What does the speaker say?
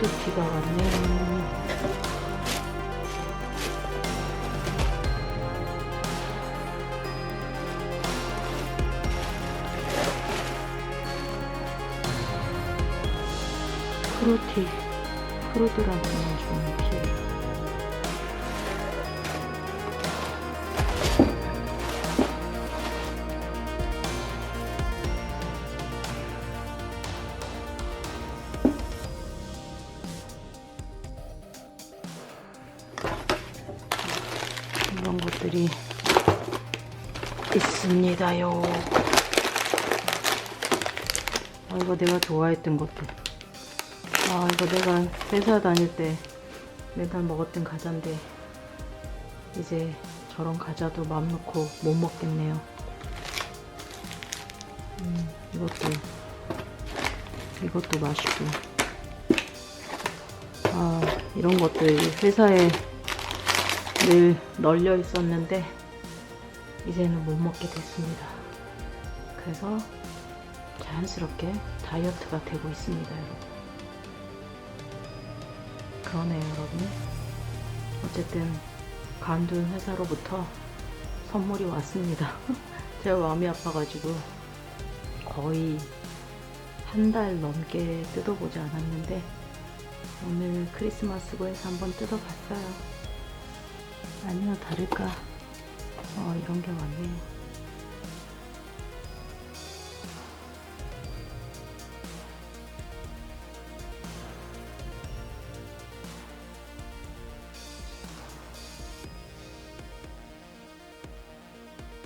후드티가 왔네. 프로티, 프로드라고 주는 티예요. 것들이 있습니다요. 아, 이거 내가 좋아했던 것들. 아, 이거 내가 회사 다닐 때 맨날 먹었던 과자인데, 이제 저런 과자도 맘 놓고 못 먹겠네요. 음, 이것도, 이것도 맛있고. 아, 이런 것들 회사에 늘 널려 있었는데 이제는 못 먹게 됐습니다. 그래서 자연스럽게 다이어트가 되고 있습니다, 여러분. 그러네요, 여러분. 어쨌든 간둔 회사로부터 선물이 왔습니다. 제가 마음이 아파가지고 거의 한 달 넘게 뜯어보지 않았는데 오늘 크리스마스고 해서 한번 뜯어봤어요. 아니나 다를까 어, 이런 게 왔네요.